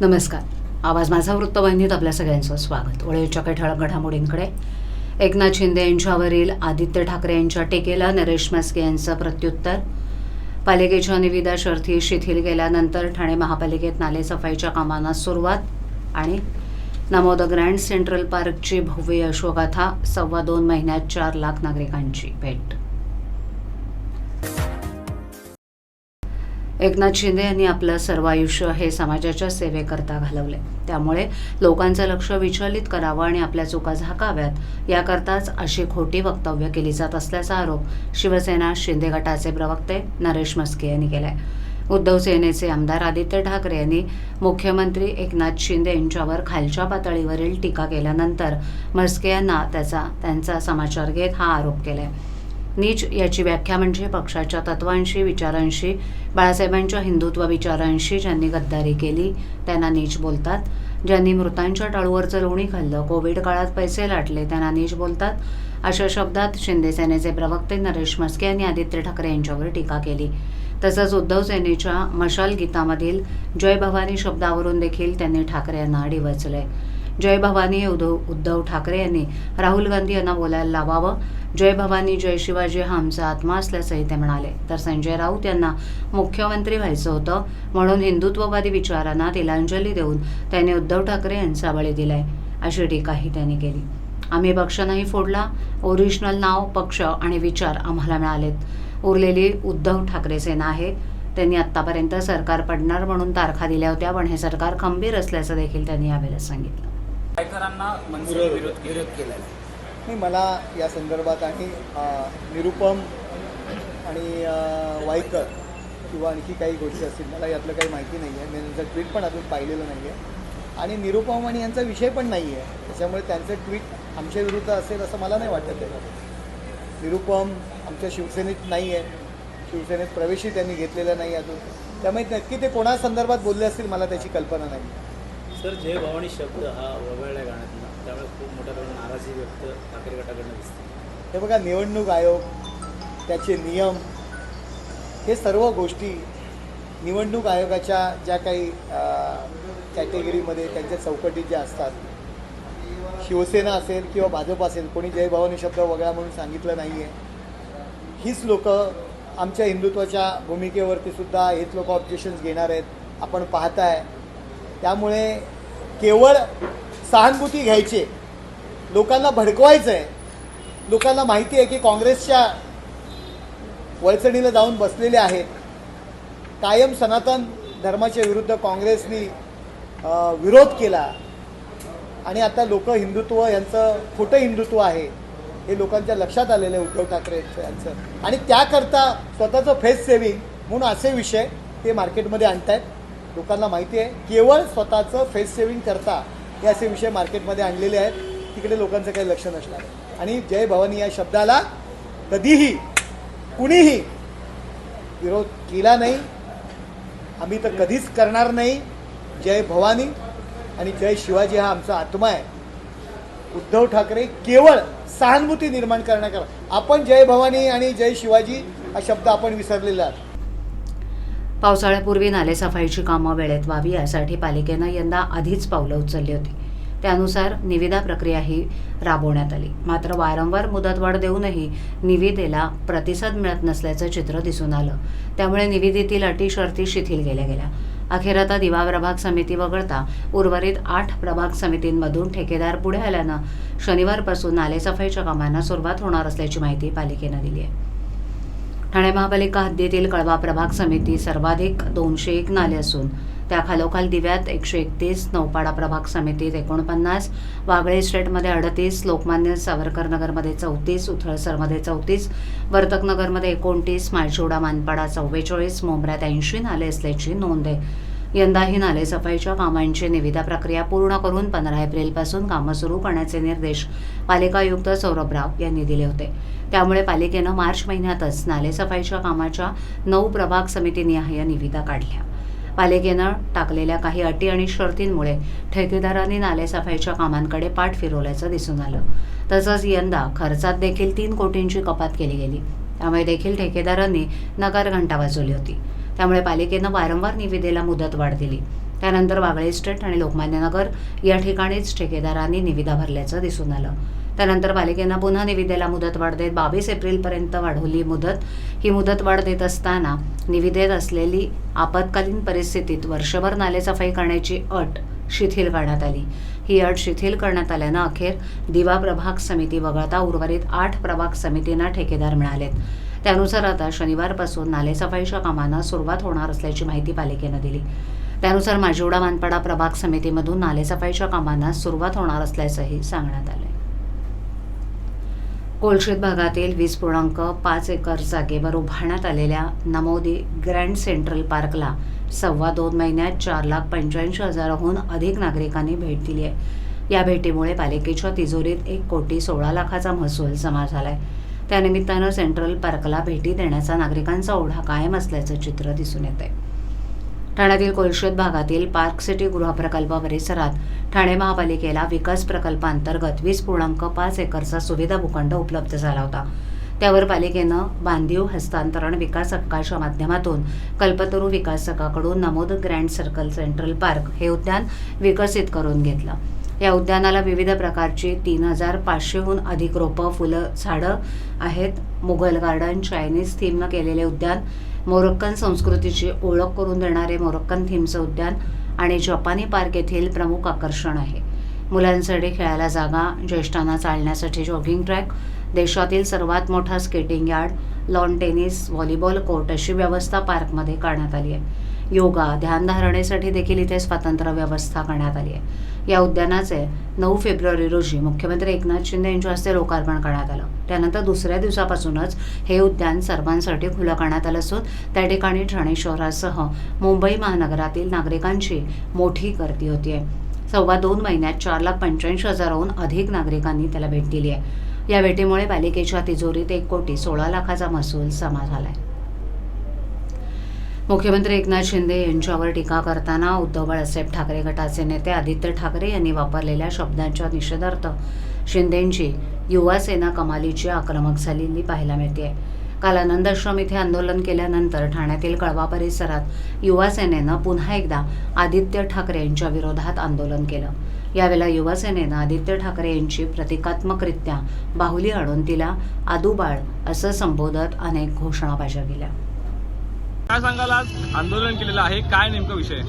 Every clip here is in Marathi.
नमस्कार. आवाज माझा वृत्तवाहिनीत आपल्या सगळ्यांचं स्वागत. वळीच्या काही ठळक घडामोडींकडे. एकनाथ शिंदे यांच्यावरील आदित्य ठाकरे यांच्या टीकेला नरेश म्हस्के यांचं प्रत्युत्तर. पालिकेच्या निविदा शर्थी शिथिल केल्यानंतर ठाणे महापालिकेत नालेसफाईच्या कामांना सुरुवात आणि नमोद ग्रँड सेंट्रल पार्कची भव्य यशोगाथा सव्वा दोन महिन्यात चार लाख नागरिकांची भेट. एकनाथ शिंदे यांनी आपलं सर्व आयुष्य हे समाजाच्या सेवेकरता घालवले त्यामुळे लोकांचं लक्ष विचलित करावं आणि आपल्या चुका झाकाव्यात याकरताच अशी खोटी वक्तव्य केली जात असल्याचा आरोप शिवसेना शिंदे गटाचे प्रवक्ते नरेश मस्के यांनी केलाय. उद्धव सेनेचे आमदार आदित्य ठाकरे यांनी मुख्यमंत्री एकनाथ शिंदे यांच्यावर खालच्या पातळीवरील टीका केल्यानंतर मस्के यांना त्याचा त्यांचा समाचार घेत हा आरोप केलाय. नीच याची व्याख्या म्हणजे पक्षाच्या तत्वांशी विचारांशी बाळासाहेबांच्या हिंदुत्व विचारांशी ज्यांनी गद्दारी केली त्यांना नीच बोलतात. ज्यांनी मृतांच्या टाळूवरचं लोणी खाल्लं कोविड काळात पैसे लाटले त्यांना नीच बोलतात. अशा शब्दात शिंदेसेनेचे प्रवक्ते नरेश मस्के यांनी आदित्य ठाकरे यांच्यावर टीका केली. तसंच उद्धव सेनेच्या मशाल गीतामधील जय भवानी शब्दावरून देखील त्यांनी ठाकरे यांना डिवचलंय. जय भवानी उद्धव उद्धव ठाकरे यांनी राहुल गांधी यांना बोलायला लावावं. जय भवानी जय शिवाजी हा आमचा आत्मा असल्याचंही ते म्हणाले. तर संजय राऊत यांना मुख्यमंत्री व्हायचं होतं म्हणून हिंदुत्ववादी विचारांना तिलांजली देऊन त्यांनी उद्धव ठाकरे यांचा बळी दिलाय अशी टीकाही त्यांनी केली. आम्ही पक्ष नाही फोडला ओरिजिनल नाव पक्ष आणि विचार आम्हाला मिळालेत. उरलेली उद्धव ठाकरे सेना आहे. त्यांनी आत्तापर्यंत सरकार पडणार म्हणून तारखा दिल्या होत्या पण हे सरकार खंबीर असल्याचं देखील त्यांनी यावेळेला सांगितलं. विरोध विरोध केलेला आहे नाही मला या संदर्भात आणि निरुपम आणि अ, वाईकर किंवा आणखी काही गोष्टी असतील मला यातलं काही माहिती नाही आहे मी त्यांचं ट्विट पण अजून पाहिलेलं नाही आहे आणि निरुपम आणि यांचा विषय पण नाही आहे त्याच्यामुळे त्यांचं ट्विट आमच्या विरुद्ध असेल असं मला नाही वाटत आहे. निरुपम आमच्या शिवसेनेत नाही आहे शिवसेनेत प्रवेशही त्यांनी घेतलेला नाही अजून. त्यामुळे नक्की ते कोणा संदर्भात बोलले असतील मला त्याची कल्पना नाही सर जय भवानी शब्द हा वगळल्या गाण्यातला. त्यामुळे खूप मोठ्या प्रमाणात नाराजी व्यक्त ठाकरे गटाकडनं दिसते. हे बघा निवडणूक आयोग त्याचे नियम हे सर्व गोष्टी निवडणूक आयोगाच्या ज्या काही कॅटेगरीमध्ये त्यांच्या चौकटीत ज्या असतात शिवसेना असेल किंवा भाजप असेल कोणी जय भवानी शब्द वगळा म्हणून सांगितलं नाही आहे हीच लोक आमच्या हिंदुत्वाच्या भूमिकेवरती सुद्धा हेच लोक ऑब्जेक्शन्स घेणार आहेत. आपण पाहताय त्यामुळे केवळ सहानुभूती घ्यायची. लोकांना भडकवायचं आहे लोकांना माहिती आहे की काँग्रेसच्या वळचणीला जाऊन बसलेले आहेत. कायम सनातन धर्माच्या विरुद्ध काँग्रेसनी विरोध केला. आणि आता लोक हिंदुत्व यांचं खोटं हिंदुत्व आहे हे लोकांच्या लक्षात आलेलं आहे उद्धव ठाकरे यांचं. आणि त्याकरता स्वतःचं फेस सेविंग म्हणून असे विषय ते मार्केटमध्ये आणत आहेत लोकांना माहिती आहे केवळ स्वतःचं फेस सेविंग करता हे असे विषय मार्केटमध्ये आणलेले आहेत. तिकडे लोकांचं काही लक्ष नसणार. आणि जय भवानी या शब्दाला कधीही कुणीही विरोध केला नाही. आम्ही तर कधीच करणार नाही. जय भवानी आणि जय शिवाजी हा आमचा आत्मा आहे. उद्धव ठाकरे केवळ सहानुभूती निर्माण करण्याकरता. आपण जय भवानी आणि जय शिवाजी हा शब्द आपण विसरलेला आहात. पावसाळ्यापूर्वी नालेसफाईची कामं वेळेत व्हावी यासाठी पालिकेनं यंदा आधीच पावलं उचलली होती. त्यानुसार निविदा प्रक्रियाही राबवण्यात आली. मात्र वारंवार मुदतवाढ देऊनही निविदेला प्रतिसाद मिळत नसल्याचं चित्र दिसून आलं. त्यामुळे निविदेतील अटी शर्ती शिथिल केल्या गेल्या. अखेर आता दिवा प्रभाग समिती वगळता उर्वरित आठ प्रभाग समितींमधून ठेकेदार पुढे आल्यानं शनिवारपासून नालेसफाईच्या कामांना सुरुवात होणार असल्याची माहिती पालिकेनं दिली आहे. ठाणे महापालिका हद्दीतील कळवा प्रभाग समिती सर्वाधिक दोनशे एक नाले असून त्या खालोखाल दिव्यात एकशे एकतीस नौपाडा प्रभाग समितीत एकोणपन्नास वागळे स्टेटमध्ये अडतीस लोकमान्य सावरकर नगरमध्ये चौतीस उथळसरमध्ये चौतीस वर्तकनगरमध्ये एकोणतीस माळशिवडा मानपाडा चव्वेचाळीस मोमऱ्यात ऐंशी नाले असल्याची नोंद आहे. यंदाही नालेसफाईच्या कामांची निविदा प्रक्रिया पूर्ण करून पंधरा एप्रिलपासून कामं सुरू करण्याचे निर्देश पालिका आयुक्त सौरभ राव यांनी दिले होते. त्यामुळे पालिकेनं मार्च महिन्यातच नालेसफाईच्या कामाच्या नऊ प्रभाग समितीनिहाय निविदा काढल्या. पालिकेनं टाकलेल्या काही अटी आणि शर्तींमुळे ठेकेदारांनी नालेसफाईच्या कामांकडे पाठ फिरवल्याचं दिसून आलं. तसंच यंदा खर्चात देखील तीन कोटींची कपात केली गेली. त्यामुळे देखील ठेकेदारांनी नकार घंटा वाजवली होती. त्यामुळे पालिकेनं वारंवार निविदेला मुदतवाढ दिली. त्यानंतर वागळे इस्टेट आणि लोकमान्य नगर या ठिकाणीच ठेकेदारांनी निविदा भरल्याचं दिसून आलं. त्यानंतर पालिकेनं पुन्हा निविदेला मुदतवाढ देत बावीस एप्रिलपर्यंत वाढवली मुदत. ही मुदतवाढ देत असताना निविदेत असलेली आपत्कालीन परिस्थितीत वर्षभर नालेसफाई करण्याची अट शिथिल करण्यात आली. ही अट शिथिल करण्यात आल्यानं अखेर दिवा प्रभाग समिती वगळता उर्वरित आठ प्रभाग समितींना ठेकेदार मिळालेत. त्यानुसार आता शनिवारपासून नालेसफाईच्या कामांना सुरुवात होणार असल्याची माहिती पालिकेनं दिली. त्यानुसार माजिवडा मानपाडा प्रभाग समितीमधून नालेसफाईच्या कामांना सुरुवात होणार असल्याचंही सांगण्यात आलं कोलशेत भागातील वीस पूर्णांक पाच एकर जागेवर उभारण्यात आलेल्या नमोदी ग्रँड सेंट्रल पार्कला सव्वा दोन महिन्यात चार लाख पंच्याऐंशी हजाराहून अधिक नागरिकांनी भेट दिली आहे. या भेटीमुळे पालिकेच्या तिजोरीत एक कोटी सोळा लाखाचा महसूल जमा झाला आहे त्यानिमित्तानं सेंट्रल पार्कला भेटी देण्याचा नागरिकांचा ओढा कायम असल्याचं चित्र दिसून येत आहे ठाण्यातील कोलशेत भागातील पार्क सिटी गृहप्रकल्प परिसरात ठाणे महापालिकेला विकास प्रकल्पांतर्गत वीस पूर्णांक पाच एकरचा सुविधा भूखंड उपलब्ध झाला होता. त्यावर पालिकेनं बांधीव हस्तांतरण विकास हक्काच्या माध्यमातून कल्पतरू विकासकाकडून नमोद ग्रँड सर्कल सेंट्रल पार्क हे उद्यान विकसित करून घेतलं. या उद्यानाला विविध प्रकारची तीन हजार पाचशेहून अधिक रोपं फुलं झाडं आहेत. मुघल गार्डन चायनीज थीमनं केलेले उद्यान मोरक्कन संस्कृतीची ओळख करून देणारे मोरक्कन थीमचं उद्यान आणि जपानी पार्क येथील प्रमुख आकर्षण आहे. मुलांसाठी खेळायला जागा ज्येष्ठांना चालण्यासाठी जॉगिंग ट्रॅक देशातील सर्वात मोठा skating yard lawn tennis volleyball court अशी व्यवस्था पार्कमध्ये करण्यात आली आहे. योगा ध्यानधारणेसाठी देखील इथे स्वतंत्र व्यवस्था करण्यात आली आहे. या उद्यानाचे नऊ फेब्रुवारी रोजी मुख्यमंत्री एकनाथ शिंदे यांच्या हस्ते लोकार्पण करण्यात आलं. त्यानंतर दुसऱ्या दिवसापासूनच हे उद्यान सर्वांसाठी खुलं करण्यात आलं असून त्या ठिकाणी ठाणे शहरासह मुंबई महानगरातील नागरिकांची मोठी गर्दी होती सव्वा दोन महिन्यात चार लाख पंच्याऐंशी हजाराहून अधिक नागरिकांनी त्याला भेट दिली आहे या भेटीमुळे पालिकेच्या तिजोरीत एक कोटी सोळा लाखाचा महसूल जमा आहे मुख्यमंत्री एकनाथ शिंदे यांच्यावर टीका करताना उद्धव बाळासाहेब ठाकरे गटाचे नेते आदित्य ठाकरे यांनी वापरलेल्या शब्दांच्या निषेधार्थ शिंदेंची युवा सेना कमालीची आक्रमक झालेली पाहायला मिळते काल आनंदाश्रम इथे आंदोलन केल्यानंतर ठाण्यातील कळवा परिसरात युवा सेनेनं पुन्हा एकदा आदित्य ठाकरे यांच्या विरोधात आंदोलन केलं. यावेळेला युवा सेनेनं आदित्य ठाकरे यांची प्रतिकात्मकरित्या बाहुली आणून तिला आदूबाळ असं संबोधत अनेक घोषणाबाज्या केल्या. काय सांगाल आज? आंदोलन केलेलं आहे. काय नेमका विषय?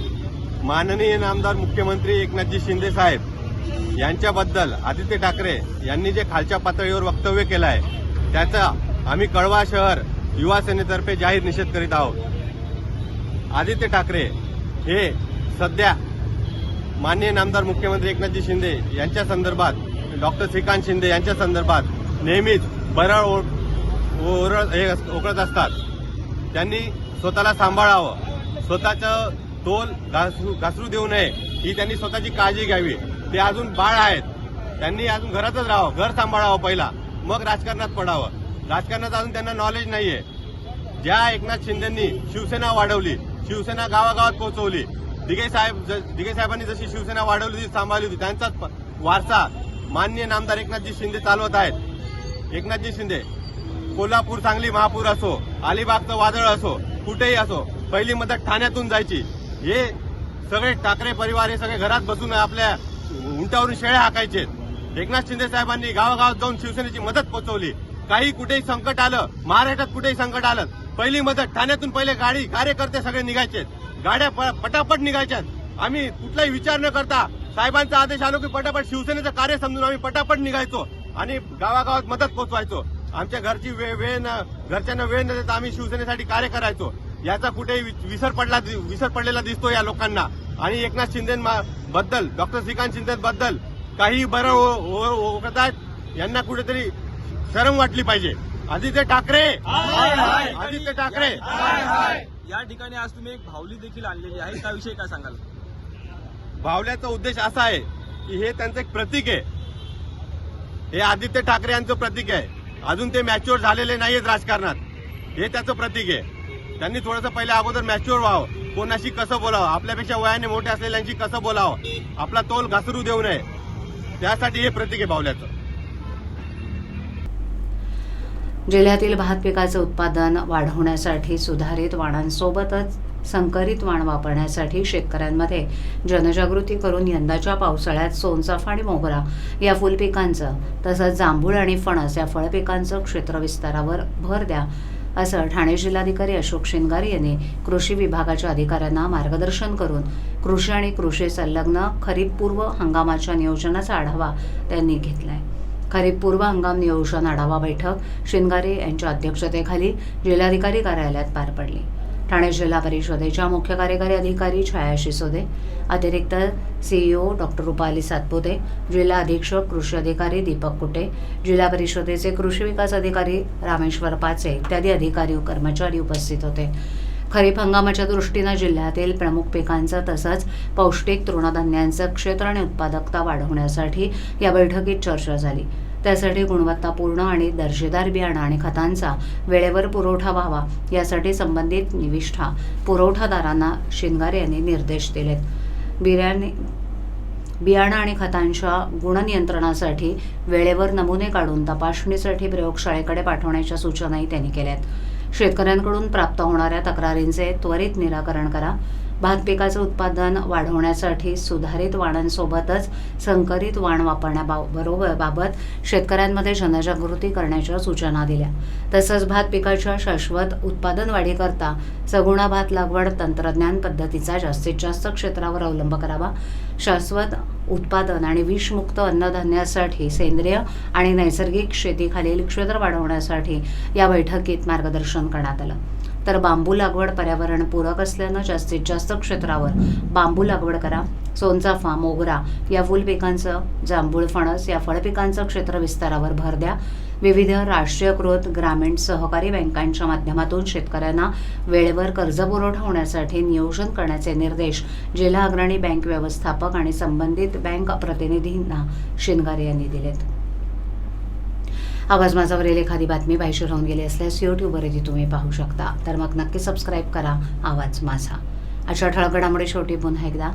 माननीय नामदार मुख्यमंत्री एकनाथजी शिंदे साहेब यांच्याबद्दल आदित्य ठाकरे यांनी जे खालच्या पातळीवर वक्तव्य केलं आहे त्याचा आम्ही कळवा शहर युवा सेनेतर्फे जाहीर निषेध करीत आहोत. आदित्य ठाकरे हे सध्या माननीय नामदार मुख्यमंत्री एकनाथजी शिंदे यांच्या संदर्भात डॉक्टर श्रीकांत शिंदे यांच्या संदर्भात नेहमीच बरळ ओ- ओरळ हे ओकळत असतात. त्यांनी स्वतःला सांभाळावं. स्वतःचं तोल घासरू घासरू देऊ नये. ही त्यांनी स्वतःची काळजी घ्यावी. ते अजून बाळ आहेत. त्यांनी अजून घरातच राहावं. घर सांभाळावं पहिला. मग राजकारणात पडावं. राजकारणात अजून त्यांना नॉलेज नाहीये. ज्या एकनाथ शिंदेंनी शिवसेना वाढवली शिवसेना गावागावात पोहोचवली दिगे साहेब ज- साहेबांनी जशी शिवसेना वाढवली होती सांभाळली होती त्यांचाच वारसा मान्य नामदार एकनाथजी शिंदे चालवत आहेत. एकनाथजी शिंदे कोल्हापूर सांगली महापूर असो अलिबागचं वादळ असो कुठेही असो पहिली मदत ठाण्यातून जायची. हे सगळे ठाकरे परिवार हे सगळे घरात बसून आपल्या उंटावरून शेळ्या हाकायचे. एकनाथ शिंदे साहेबांनी गावागावात जाऊन शिवसेनेची मदत पोहोचवली काही कुठेही संकट आलं महाराष्ट्रात कुठेही संकट आलं पहिली मदत ठाण्यातून पहिले गाडी कार्यकर्ते सगळे निघायचे. गाड्या प- पटापट निघायच्यात. आम्ही कुठलाही विचार न करता साहेबांचा आदेश आलो की पटापट शिवसेनेचं कार्य समजून आम्ही पटापट निघायचो आणि गावागावात मदत पोहोचवायचो आमच्या घरची वेळ वेळ न घरच्यांना वेळ न देता आम्ही शिवसेनेसाठी कार्य करायचो. याचा कुठेही विसर पडला विसर पडलेला दिसतो या लोकांना. आणि एकनाथ शिंदे बद्दल डॉक्टर श्रीकांत शिंदे बद्दल काही बरं ओळखत आहेत? यांना कुठेतरी शरम वाटली पाहिजे. आदित्य ठाकरे! आदित्य ठाकरे! या ठिकाणी आज तुम्ही एक भावली देखील आणलेली आहे. त्याविषयी काय सांगाल? भावल्याचा उद्देश असा आहे की हे त्यांचं एक प्रतीक आहे. हे आदित्य ठाकरे यांचं प्रतीक आहे. अजून ते मॅच्युअर झालेले नाहीयेत राजकारणात. हे त्याचं प्रतीक आहे. त्यांनी थोडंसं पहिले अगोदर मॅच्युअर व्हावं. कोणाशी कसं बोलावं? आपल्यापेक्षा वयाने मोठे असलेल्यांशी कसं बोलावं? आपला तोल घसरू देऊ नये. त्यासाठी हे प्रतीक आहे बावल्याचं जिल्ह्यातील भात पिकाचं उत्पादन वाढवण्यासाठी सुधारित वाणांसोबतच संकरित वाण वापरण्यासाठी शेतकऱ्यांमध्ये जनजागृती करून यंदाच्या पावसाळ्यात सोनचाफा आणि मोगरा या फुलपिकांचं तसंच जांभूळ आणि फणस या फळपिकांचं क्षेत्रविस्तारावर भर द्या असं ठाणे जिल्हाधिकारी अशोक शिंगारे यांनी कृषी विभागाच्या अधिकाऱ्यांना मार्गदर्शन करून कृषी आणि कृषी संलग्न खरीपपूर्व हंगामाच्या नियोजनाचा आढावा त्यांनी घेतलाय. खरीपपूर्व हंगाम नियोजन आढावा बैठक शिंगारे यांच्या अध्यक्षतेखाली जिल्हाधिकारी कार्यालयात पार पडली. ठाणे जिल्हा परिषदेच्या मुख्य कार्यकारी अधिकारी छाया शिसोदे अतिरिक्त सीईओ डॉक्टर रुपाली सातपुते जिल्हा अधीक्षक कृषी अधिकारी दीपक कुटे जिल्हा परिषदेचे कृषी विकास अधिकारी रामेश्वर पाचे इत्यादी अधिकारी व कर्मचारी उपस्थित होते. खरीप हंगामाच्या दृष्टीनं जिल्ह्यातील प्रमुख पिकांचं तसंच पौष्टिक तृणधान्यांचं क्षेत्र आणि उत्पादकता वाढवण्यासाठी या बैठकीत चर्चा झाली. त्यासाठी गुणवत्तापूर्ण आणि दर्जेदार बियाणं आणि खतांचा वेळेवर पुरवठा व्हावा यासाठी संबंधित निविष्ठा पुरवठादारांना शिंगारे यांनी निर्देश दिलेत. बिर्याणी बियाणं आणि खतांच्या गुणनियंत्रणासाठी वेळेवर नमुने काढून तपासणीसाठी प्रयोगशाळेकडे पाठवण्याच्या सूचनाही त्यांनी केल्यात. शेतकऱ्यांकडून प्राप्त होणाऱ्या तक्रारींचे त्वरित निराकरण करा. भात पिकाचं उत्पादन वाढवण्यासाठी सुधारित वाणांसोबतच संकरित वाण वापरण्याबरोबर बाबत शेतकऱ्यांमध्ये जनजागृती करण्याच्या सूचना दिल्या. तसंच भात पिकाच्या शाश्वत उत्पादन वाढीकरता सगुणा भात लागवड तंत्रज्ञान पद्धतीचा जास्तीत जास्त क्षेत्रावर अवलंब करावा. शाश्वत उत्पादन आणि विषमुक्त अन्नधान्यासाठी सेंद्रिय आणि नैसर्गिक शेतीखालील क्षेत्र वाढवण्यासाठी या बैठकीत मार्गदर्शन करण्यात आलं. तर बांबू लागवड पर्यावरणपूरक असल्यानं जास्तीत जास्त क्षेत्रावर बांबू लागवड करा. सोनचाफा मोगरा या फुलपिकांचं जांभूळ फणस या फळपिकांचं क्षेत्र विस्तारावर भर द्या. विविध राष्ट्रीयकृत ग्रामीण सहकारी बँकांच्या माध्यमातून शेतकऱ्यांना वेळेवर कर्ज पुरवठा होण्यासाठी नियोजन करण्याचे निर्देश जिल्हा अग्रणी बँक व्यवस्थापक आणि संबंधित बँक प्रतिनिधींना शिनगारे यांनी दिलेत. आवाज माझावरील एखादी बातमी बाहेर राहून गेली असल्यास यूट्यूबवरही तुम्ही पाहू शकता. तर मग नक्की सबस्क्राईब करा आवाज माझा. अशा ठळकडामुळे शेवटी पुन्हा एकदा.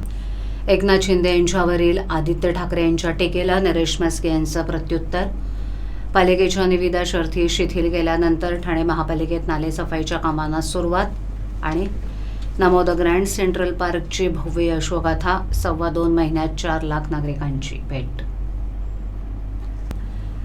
एकनाथ शिंदे यांच्यावरील आदित्य ठाकरे यांच्या टीकेला नरेश म्हस्के यांचं प्रत्युत्तर. पालिकेच्या निविदा शर्थी शिथिल केल्यानंतर ठाणे महापालिकेत नालेसफाईच्या कामांना सुरुवात आणि नमोद ग्रँड सेंट्रल पार्कची भव्य यशोगाथा सव्वा दोन महिन्यात चार लाख नागरिकांची भेट.